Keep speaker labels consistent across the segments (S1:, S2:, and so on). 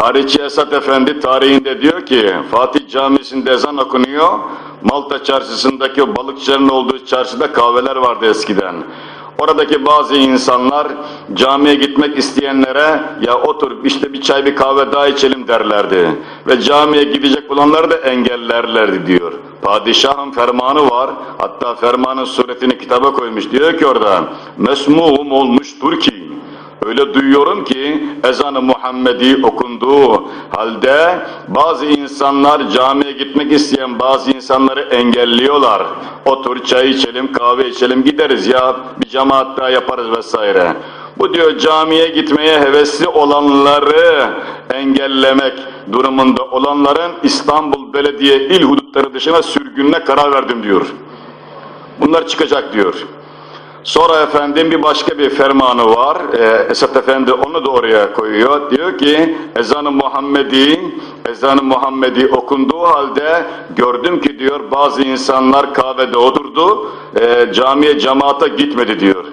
S1: Tarihçi Esat Efendi tarihinde diyor ki Fatih Camisi'nde ezan okunuyor. Malta çarşısındaki balıkçıların olduğu çarşıda kahveler vardı eskiden. Oradaki bazı insanlar camiye gitmek isteyenlere ya otur işte bir çay bir kahve daha içelim derlerdi. Ve camiye gidecek olanları da engellerlerdi diyor. Padişahın fermanı var. Hatta fermanın suretini kitaba koymuş. Diyor ki orada mesmuhum olmuştur ki Öyle duyuyorum ki ezanı Muhammedi okunduğu halde bazı insanlar camiye gitmek isteyen bazı insanları engelliyorlar. Otur çay içelim, kahve içelim gideriz ya bir cemaat daha yaparız vesaire. Bu diyor camiye gitmeye hevesli olanları engellemek durumunda olanların İstanbul Belediye il hudutları dışına sürgününe karar verdim diyor. Bunlar çıkacak diyor. Sonra efendim bir başka bir fermanı var. Ee, Esat Efendi onu da oraya koyuyor. Diyor ki ezanı Muhammedi ezanı Muhammedi okunduğu halde gördüm ki diyor bazı insanlar kahvede oturdu. e, camiye cemaate gitmedi diyor.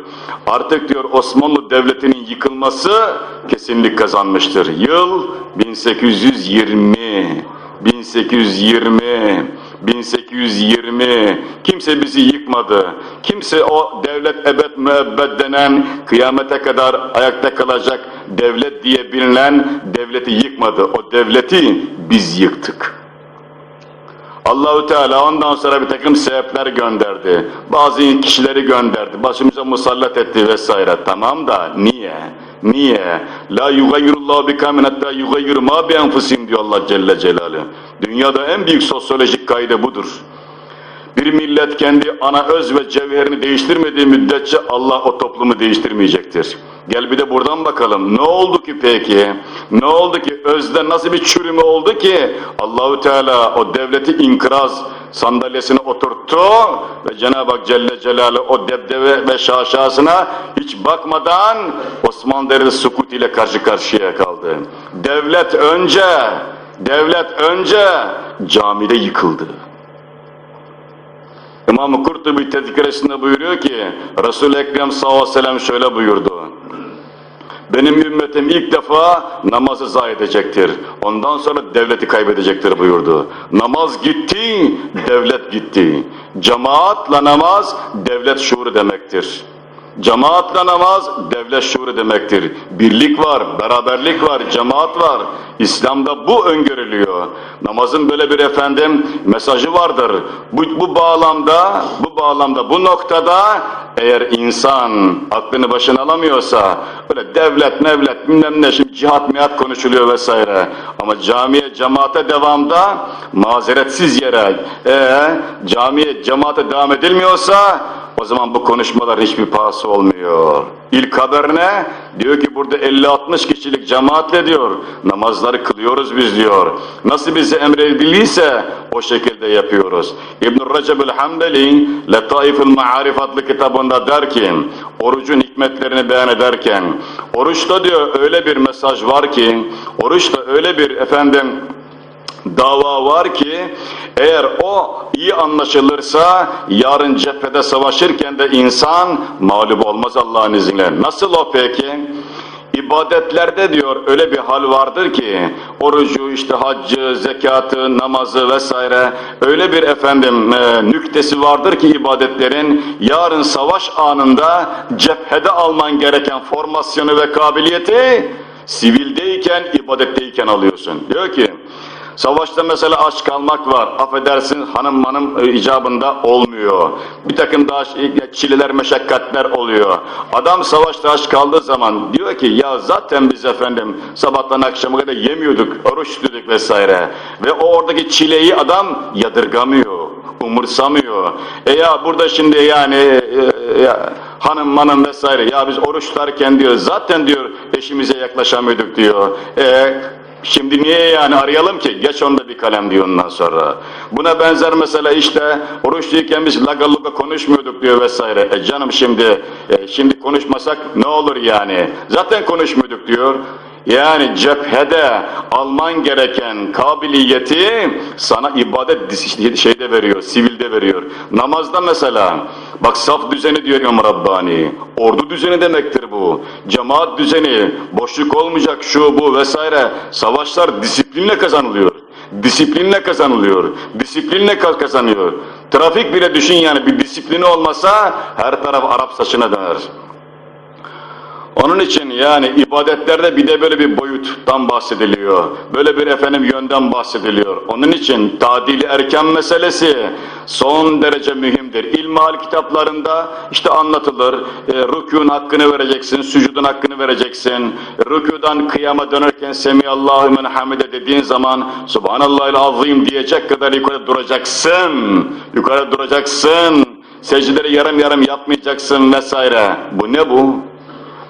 S1: Artık diyor Osmanlı Devleti'nin yıkılması kesinlik kazanmıştır. Yıl 1820. 1820 1820 kimse bizi yıkmadı. Kimse o devlet ebed müebbet denen kıyamete kadar ayakta kalacak devlet diye bilinen devleti yıkmadı. O devleti biz yıktık. Allahu Teala ondan sonra bir takım sebepler gönderdi. Bazı kişileri gönderdi. Başımıza musallat etti vesaire. Tamam da niye? Niye? La yugayyirullahu bikamin hatta yugayyiru ma bi enfusim diyor Allah Celle Celaluhu. Dünyada en büyük sosyolojik kaide budur. Bir millet kendi ana öz ve cevherini değiştirmediği müddetçe Allah o toplumu değiştirmeyecektir. Gel bir de buradan bakalım. Ne oldu ki peki? Ne oldu ki? Özde nasıl bir çürüme oldu ki? Allahu Teala o devleti inkraz sandalyesine oturttu ve Cenab-ı Hak Celle Celaluhu o debdebe ve şaşasına hiç bakmadan Osmanlı Devleti sukut ile karşı karşıya kaldı. Devlet önce, devlet önce camide yıkıldı. İmam-ı Kurtubi tezkiresinde buyuruyor ki Resul-i Ekrem sallallahu aleyhi ve sellem şöyle buyurdu. Benim ümmetim ilk defa namazı zayi edecektir. Ondan sonra devleti kaybedecektir buyurdu. Namaz gitti, devlet gitti. Cemaatla namaz devlet şuuru demektir. Cemaatla namaz devlet şuuru demektir. Birlik var, beraberlik var, cemaat var. İslam'da bu öngörülüyor. Namazın böyle bir efendim mesajı vardır. Bu, bu bağlamda, bu bağlamda, bu noktada eğer insan aklını başına alamıyorsa böyle devlet, mevlet, bilmem ne şimdi cihat miyat konuşuluyor vesaire. Ama camiye, cemaate devamda mazeretsiz yere ee, camiye, cemaate devam edilmiyorsa o zaman bu konuşmalar hiçbir pahası olmuyor. İlk haber ne? Diyor ki burada 50-60 kişilik cemaatle diyor, namazları kılıyoruz biz diyor. Nasıl bize emredildiyse o şekilde yapıyoruz. İbn-i Recep'ül Hanbeli, Letaifül Ma'arif adlı kitabında der ki, orucun hikmetlerini beyan ederken, oruçta diyor öyle bir mesaj var ki, oruçta öyle bir efendim, dava var ki eğer o iyi anlaşılırsa yarın cephede savaşırken de insan mağlup olmaz Allah'ın izniyle. Nasıl o peki? İbadetlerde diyor öyle bir hal vardır ki orucu işte haccı, zekatı, namazı vesaire öyle bir efendim e, nüktesi vardır ki ibadetlerin yarın savaş anında cephede alman gereken formasyonu ve kabiliyeti sivildeyken, ibadetteyken alıyorsun. Diyor ki Savaşta mesela aç kalmak var. Affedersin hanım hanım e, icabında olmuyor. Bir takım daha şey- çileler, meşakkatler oluyor. Adam savaşta aç kaldığı zaman diyor ki ya zaten biz efendim sabahtan akşama kadar yemiyorduk, oruç tutuyorduk vesaire. Ve o oradaki çileyi adam yadırgamıyor, umursamıyor. E ya burada şimdi yani e, ya, hanım manım vesaire ya biz oruç tutarken diyor zaten diyor eşimize yaklaşamıyorduk diyor. E, Şimdi niye yani arayalım ki? Geç onda bir kalem diyor ondan sonra. Buna benzer mesela işte oruçluyken biz laga luga konuşmuyorduk diyor vesaire. E canım şimdi e, şimdi konuşmasak ne olur yani? Zaten konuşmuyorduk diyor. Yani cephede alman gereken kabiliyeti sana ibadet şeyde veriyor, sivilde veriyor. Namazda mesela Bak saf düzeni diyor İmam Rabbani. Ordu düzeni demektir bu. Cemaat düzeni, boşluk olmayacak şu bu vesaire. Savaşlar disiplinle kazanılıyor. Disiplinle kazanılıyor. Disiplinle ka- kazanıyor. Trafik bile düşün yani bir disiplini olmasa her taraf Arap saçına döner. Onun için yani ibadetlerde bir de böyle bir boyuttan bahsediliyor. Böyle bir efendim yönden bahsediliyor. Onun için tadili erken meselesi son derece mühimdir. İlmihal kitaplarında işte anlatılır. E, rükûn hakkını vereceksin, sücudun hakkını vereceksin. Rükûdan kıyama dönerken Semiyallahu men hamide dediğin zaman Subhanallahil azim diyecek kadar yukarı duracaksın. Yukarı duracaksın. Secdeleri yarım yarım yapmayacaksın vesaire. Bu ne bu?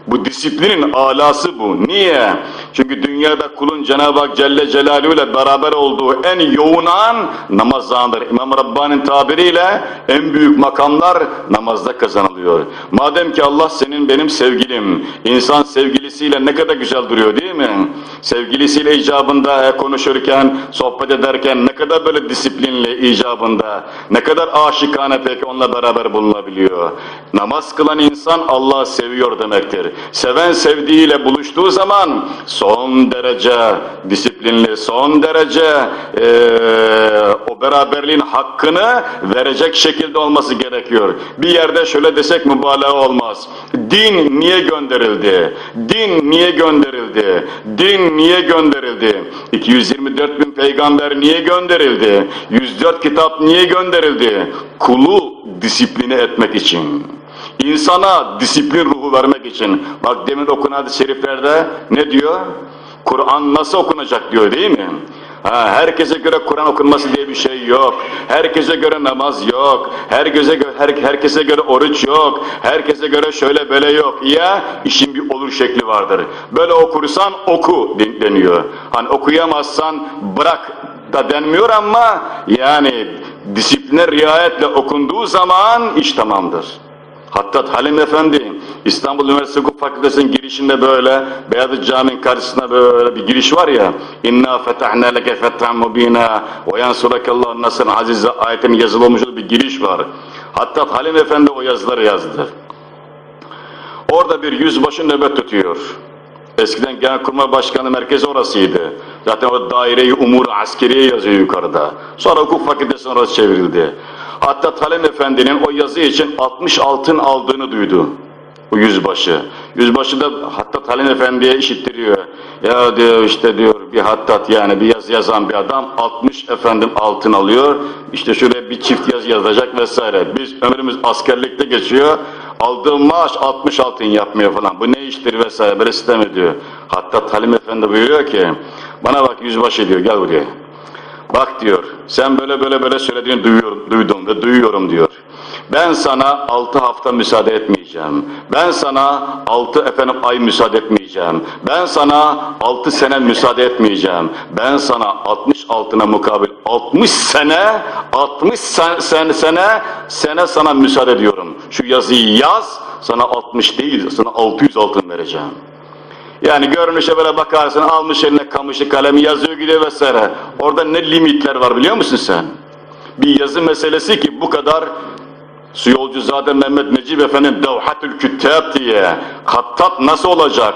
S1: Bu disiplinin alası bu. Niye? Çünkü dünyada kulun Cenab-ı Hak Celle Celaluhu ile beraber olduğu en yoğun an namaz anıdır. İmam Rabbani'nin tabiriyle en büyük makamlar namazda kazanılıyor. Madem ki Allah senin benim sevgilim, insan sevgilisiyle ne kadar güzel duruyor değil mi? Sevgilisiyle icabında e, konuşurken, sohbet ederken ne kadar böyle disiplinli icabında, ne kadar aşikane peki onunla beraber bulunabiliyor. Namaz kılan insan Allah'ı seviyor demektir. Seven sevdiğiyle buluştuğu zaman son derece disiplinli, son derece eee, o beraberliğin hakkını verecek şekilde olması gerekiyor. Bir yerde şöyle desek mübalağa olmaz. Din niye gönderildi? Din niye gönderildi? Din niye gönderildi? 224 bin peygamber niye gönderildi? 104 kitap niye gönderildi? Kulu disipline etmek için. İnsana disiplin ruhu vermek için. Bak demin okunan hadis-i şeriflerde ne diyor? Kur'an nasıl okunacak diyor değil mi? Ha, herkese göre Kur'an okunması diye bir şey yok. Herkese göre namaz yok. Herkese göre, her, herkese göre oruç yok. Herkese göre şöyle böyle yok. Ya işin bir olur şekli vardır. Böyle okursan oku den- deniyor. Hani okuyamazsan bırak da denmiyor ama yani disipline riayetle okunduğu zaman iş tamamdır. Hattat Halim Efendi İstanbul Üniversitesi Hukuk Fakültesi'nin girişinde böyle Beyazıt Camii'nin karşısında böyle bir giriş var ya İnna fetahna leke fethan mubina ve yansurakallahu nasrın azize ayetin yazılı olmuş bir giriş var. Hattat Halim Efendi o yazıları yazdı. Orada bir yüzbaşı nöbet tutuyor. Eskiden Genelkurmay Başkanı merkezi orasıydı. Zaten o daire-i umur askeriye yazıyor yukarıda. Sonra hukuk fakültesine orası çevrildi. Hatta Talem Efendi'nin o yazı için 60 altın aldığını duydu. O yüzbaşı. Yüzbaşı da hatta Talem Efendi'ye işittiriyor. Ya diyor işte diyor bir hattat yani bir yazı yazan bir adam 60 efendim altın alıyor. İşte şöyle bir çift yazı yazacak vesaire. Biz ömrümüz askerlikte geçiyor. Aldığım maaş 60 altın yapmıyor falan. Bu ne iştir vesaire böyle sistem ediyor. Hatta Talim Efendi buyuruyor ki bana bak yüzbaşı diyor gel buraya. Bak diyor sen böyle böyle böyle söylediğini duyuyorum, duydum ve duyuyorum diyor. Ben sana altı hafta müsaade etmeyeceğim. Ben sana altı efendim ay müsaade etmeyeceğim. Ben sana altı sene müsaade etmeyeceğim. Ben sana 60 altına mukabil 60 sene 60 sen, sen, sene sene sana müsaade ediyorum. Şu yazıyı yaz sana 60 değil sana 600 altın vereceğim. Yani görünüşe böyle bakarsın almış eline kamışı kalemi yazıyor gidiyor vesaire. Orada ne limitler var biliyor musun sen? Bir yazı meselesi ki bu kadar Su Yolcuzade Mehmet Necip Efendi'nin Devhatül Küttab diye hattat nasıl olacak?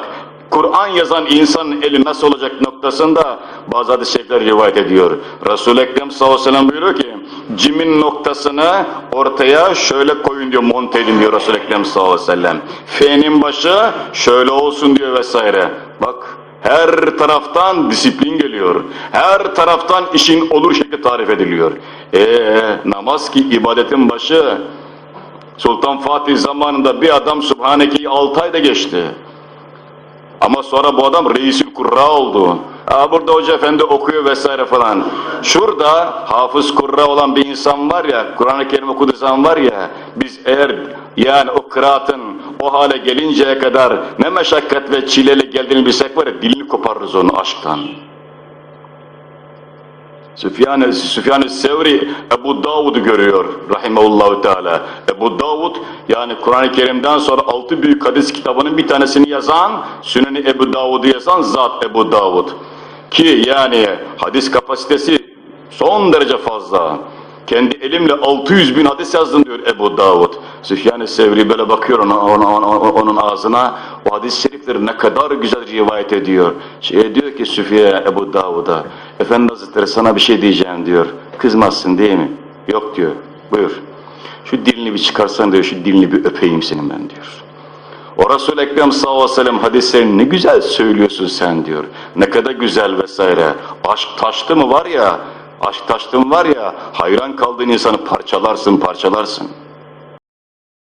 S1: Kur'an yazan insanın eli nasıl olacak noktasında bazı hadis-i rivayet ediyor. Resul-i Ekrem sallallahu aleyhi ve sellem buyuruyor ki cimin noktasını ortaya şöyle koyun diyor monte edin diyor Resul-i Ekrem sallallahu aleyhi ve sellem. F'nin başı şöyle olsun diyor vesaire. Bak her taraftan disiplin geliyor. Her taraftan işin olur şekli tarif ediliyor. Eee namaz ki ibadetin başı. Sultan Fatih zamanında bir adam Subhaneke'yi 6 ayda geçti. Ama sonra bu adam reisül kurra oldu. Aa, burada hoca efendi okuyor vesaire falan. Şurada hafız kurra olan bir insan var ya, Kur'an-ı Kerim okuduğu zaman var ya, biz eğer yani o kıraatın o hale gelinceye kadar ne meşakkat ve çileli geldiğini bilsek var ya, dilini koparırız onu aşktan. Süfyan-ı Süfyan Sevri Ebu Davud'u görüyor rahimehullahu teala. Ebu Davud yani Kur'an-ı Kerim'den sonra altı büyük hadis kitabının bir tanesini yazan, Sünen-i Ebu Davud'u yazan zat Ebu Davud. Ki yani hadis kapasitesi son derece fazla. Kendi elimle 600 bin hadis yazdım diyor Ebu Davud. Süfyan-ı Sevri böyle bakıyor ona, ona- ona- onun ağzına. O hadis-i şerifleri ne kadar güzel rivayet ediyor. Şey diyor ki Süfyan Ebu Davud'a. Efendi Hazretleri sana bir şey diyeceğim diyor. Kızmazsın değil mi? Yok diyor. Buyur. Şu dilini bir çıkarsan diyor, şu dilini bir öpeyim senin ben diyor. O Resul-i Ekrem sallallahu aleyhi ve sellem hadislerini ne güzel söylüyorsun sen diyor. Ne kadar güzel vesaire. Aşk taştı mı var ya, aşk taştı mı var ya, hayran kaldığın insanı parçalarsın parçalarsın.